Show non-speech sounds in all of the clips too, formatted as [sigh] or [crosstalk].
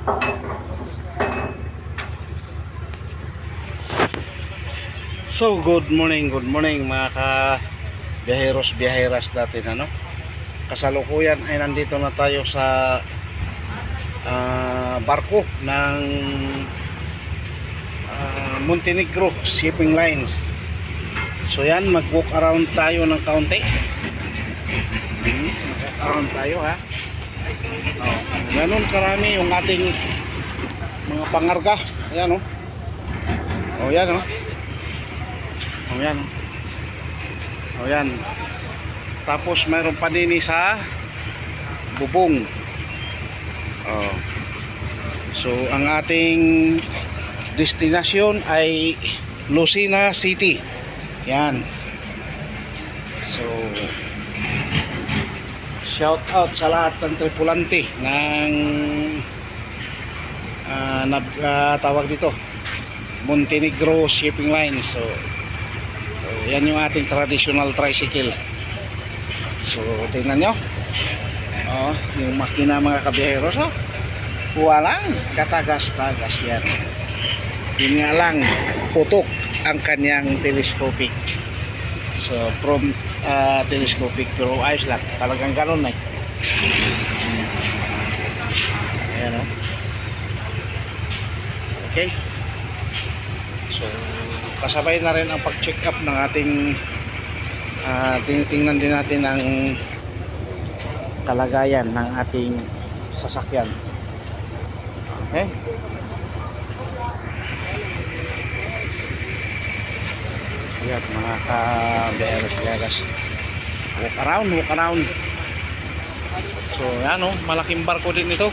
So, good morning, good morning mga ka biyaheros, biyaheras natin ano. Kasalukuyan ay nandito na tayo sa ah, barko ng ah, Montenegro Shipping Lines. So yan, mag-walk around tayo ng kaunti. Hmm, mag-walk around tayo ha. Oh, ganun karami yung ating mga pangarga. Ayan oh. Oh, yan oh. O yan. O yan. Tapos mayroon pa din sa bubong. Oh. So ang ating destination ay Lucena City. Yan. So shout out sa lahat ng tripulante ng ah, nag, ah, tawag dito Montenegro Shipping Line. So So, yan yung ating traditional tricycle. So, tingnan nyo. Oh, yung makina mga kabiheros. Oh. Walang katagas-tagas yan. Yun lang, putok ang kanyang telescopic. So, from uh, telescopic pero ayos lang. Talagang ganun eh. Ayan oh. Okay. So, kasabay na rin ang pag-check up ng ating ah, tinitingnan din natin ang kalagayan ng ating sasakyan. Okay? Ayan, mga ka-beres-beres. Walk around, walk around. So, yan oh, malaking barko din ito.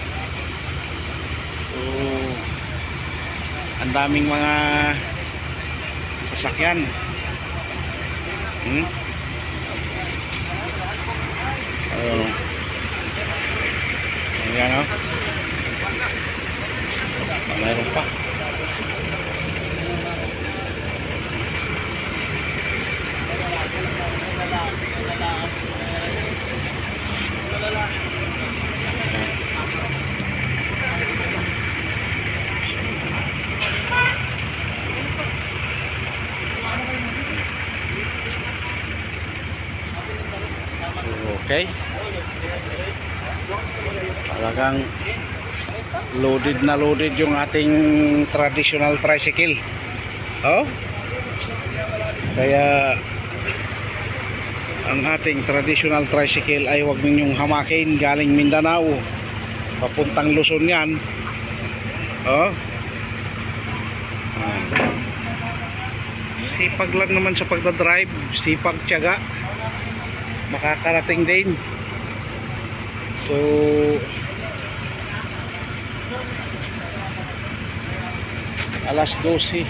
So, ang daming mga sasakyan. Hmm? Ayun. Ayan o. Mayroon pa. Talagang loaded na loaded yung ating traditional tricycle. Oh? Kaya ang ating traditional tricycle ay huwag ninyong hamakin galing Mindanao papuntang Luzon yan. Oh? Sipag lang naman sa pagdadrive, sipag tiyaga makakarating din so alas 12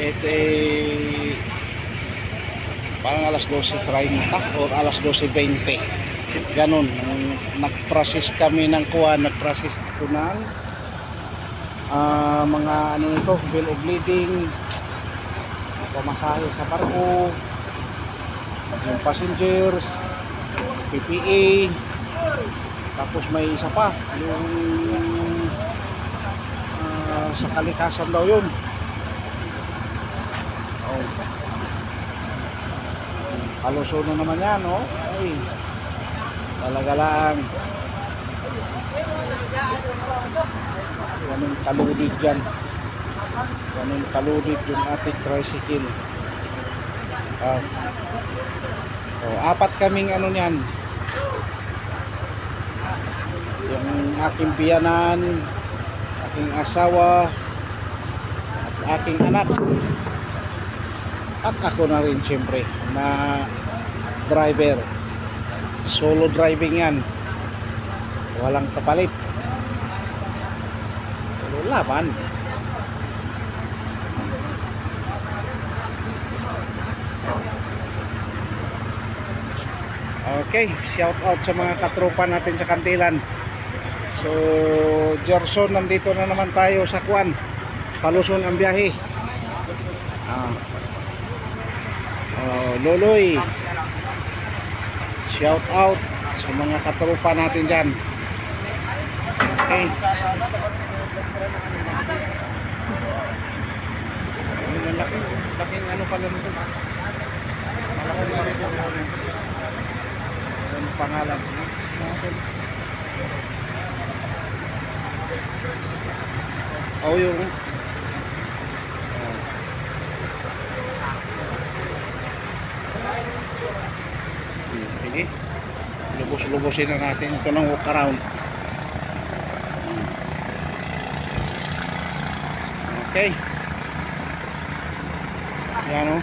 et eh, parang alas 12.30 or alas 12.20 ganun. Nag-process kami ng kuha. Nag-process ko ng ah, mga ano nito bill of lading pamasahe sa barko yung passengers PPA tapos may isa pa yung sa kalikasan daw yun. Oh. halusuno naman yan oh. ay. Talaga lang ganun kaludid yan. Ganun kaludid yung ating tricycle. Ah. Oh, apat kaming ano niyan. Yung aking biyanan, aking asawa, at aking anak. At ako na rin siyempre na driver. Solo driving yan. Walang kapalit. Solo laban. Okay, shout out sa mga katropa natin sa Kantilan. So, Gerson, nandito na naman tayo sa Kwan. Paluson ang biyahe. Ah. Oh, Loloy. Shout out sa mga katropa natin dyan. Okay. Ang laki, laking ano pala nito. Malaki pa rin yung ano. Yung pangalan. Oh, yung Sige. Lubos-lubosin na natin ito ng walk around. Okay. Yan o.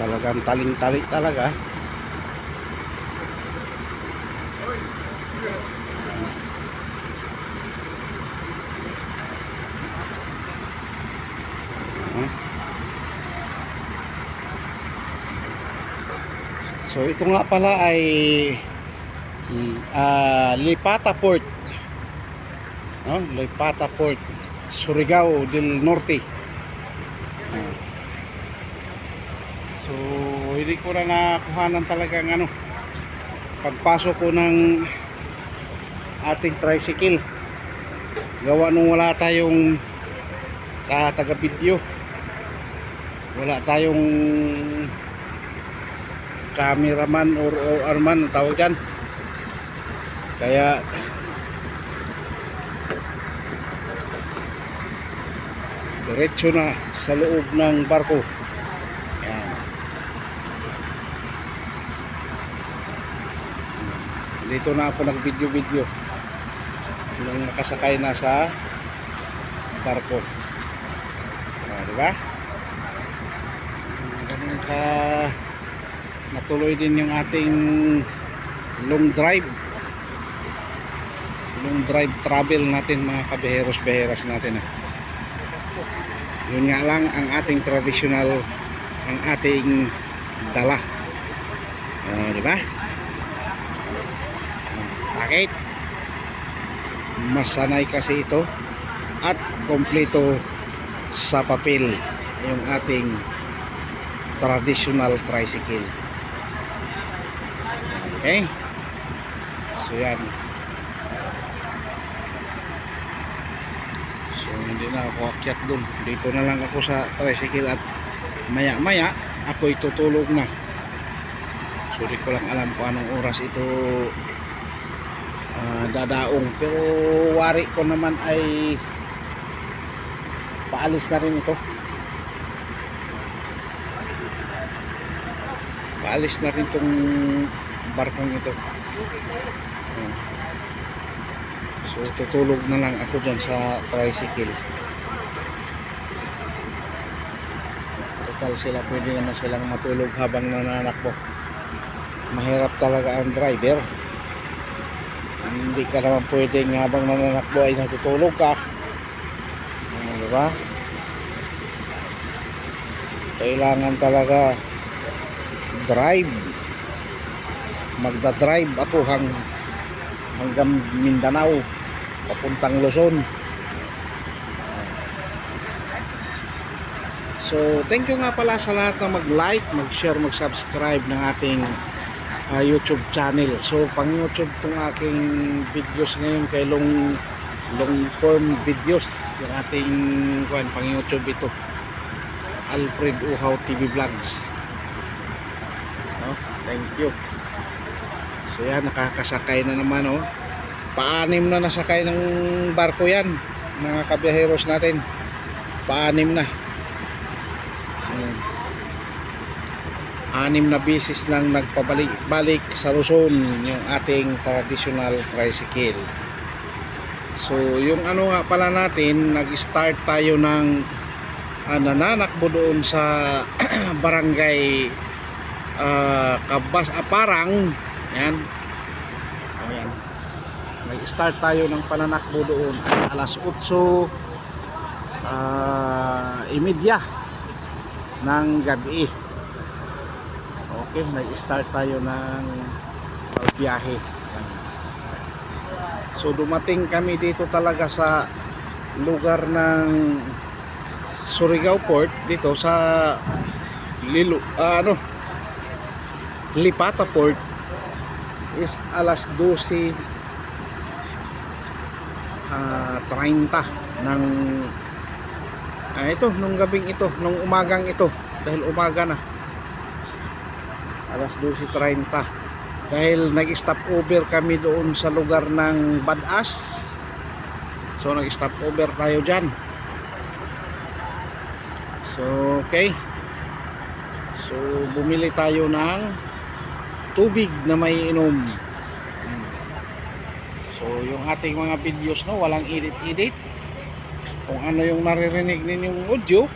Talagang taling-tali talaga. So ito nga pala ay mm, ah, Lipata Port. No? Lipata Port, Surigao del Norte. So hindi ko na nakuhanan talagang ano pagpasok ko ng ating tricycle. Gawa nung wala tayong ah, taga video. Wala tayong cameraman or, or ang tawag dyan. Kaya diretso na sa loob ng barko. Yan dito na ako nag video video nung nakasakay na sa barko. Ah, diba ganun ka natuloy din yung ating long drive. Long drive travel natin mga kabeheros beheras natin ah. yun nga lang ang ating traditional ang ating dala. Ah, di ba? Bakit? Masanay kasi ito at kompleto sa papel yung ating traditional tricycle Okay? So yan. So hindi na ako akyat dun. Dito na lang ako sa tricycle at maya maya ako'y tutulog na. So di ko lang alam kung anong oras ito ah, dadaong. Pero wari ko naman ay paalis na rin ito. Paalis na rin itong barkong ito. Hmm. So tutulog na lang ako dyan sa tricycle. Total sila pwede naman silang matulog habang nananakbo. Mahirap talaga ang driver. Hindi ka naman pwedeng habang nananakbo ay natutulog ka. Ah, di ba? Kailangan talaga drive magda-drive ako hang hanggang Mindanao papuntang Luzon So thank you nga pala sa lahat na mag-like, mag-share, mag-subscribe ng ating ah, YouTube channel. So pang YouTube tong aking videos ngayon kay long long form videos yung ating kuan pang YouTube ito. Alfred Uhaw TV Vlogs. No? Thank you. So nakakasakay na naman oh. Paanim na nasakay ng barko yan, mga kabiyaheros natin. Paanim na. Ayan. Anim na bisis nang nagpabalik-balik sa Luzon yung ating traditional tricycle. So yung ano nga pala natin, nag-start tayo ng uh, nananakbo doon sa [clears throat] barangay ah, Kabas, ah, Parang yan. Ayan. Nag-start tayo ng pananakbo doon alas 8 ah, imedya ng gabi. Okay, nag-start tayo ng pagbiyahe. Yan. So dumating kami dito talaga sa lugar ng Surigao Port dito sa Lilo ah, ano Lipata Port is alas 12 ah 30 ng ah, ito nung gabing ito nung umagang ito dahil umaga na. Alas 12.30 dahil nag-stop over kami doon sa lugar ng Badas. So nag-stop over tayo dyan. So okay. So bumili tayo ng tubig na may inom. So yung ating mga videos no walang edit-edit kung ano yung naririnig ninyong audio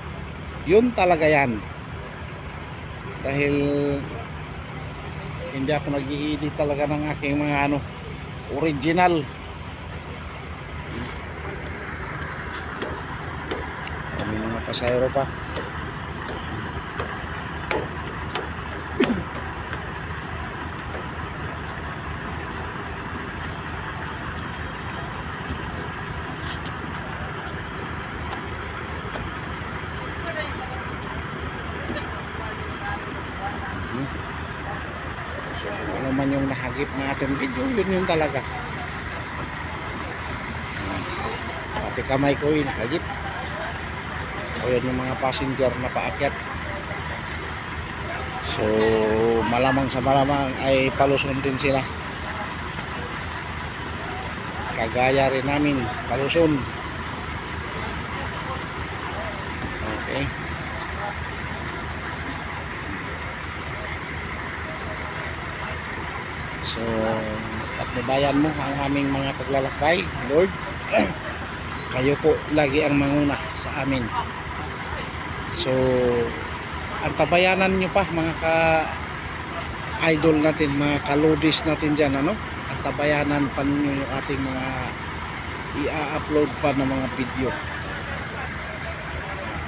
yun talaga yan. Dahil hindi ako nag edit talaga ng aking mga ano original. Kami mga pasayro pa So, kung ano man yung ating video, yun yun talaga. Pati kamay ko yung nahagip. O yun yung mga passenger na paakyat. So, malamang sa malamang ay paluson din sila. Kagaya rin namin, paluson. Okay. So, patnubayan mo ang aming mga paglalakbay, Lord. [clears throat] Kayo po lagi ang manguna sa amin. So, ang tabayanan nyo pa, mga ka-idol natin, mga kaludis natin dyan, ano? Ang tabayanan pa ninyo yung ating mga i-upload pa ng mga video.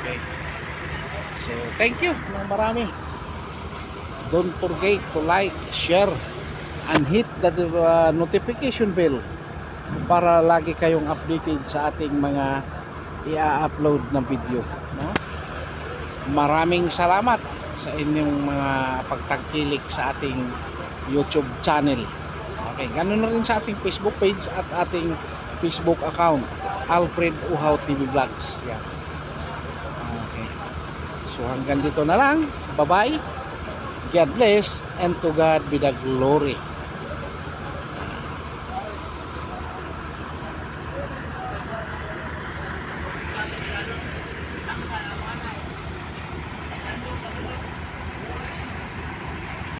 Okay. So, thank you ng marami. Don't forget to like, share, and hit the uh, notification bell para lagi kayong updated sa ating mga i-upload na video no? maraming salamat sa inyong mga pagtangkilik sa ating YouTube channel. Okay, ganun na rin sa ating Facebook page at ating Facebook account Alfred Uhaw TV Vlogs. Yan okay. So hanggang dito na lang. Bye bye God bless and to God be the glory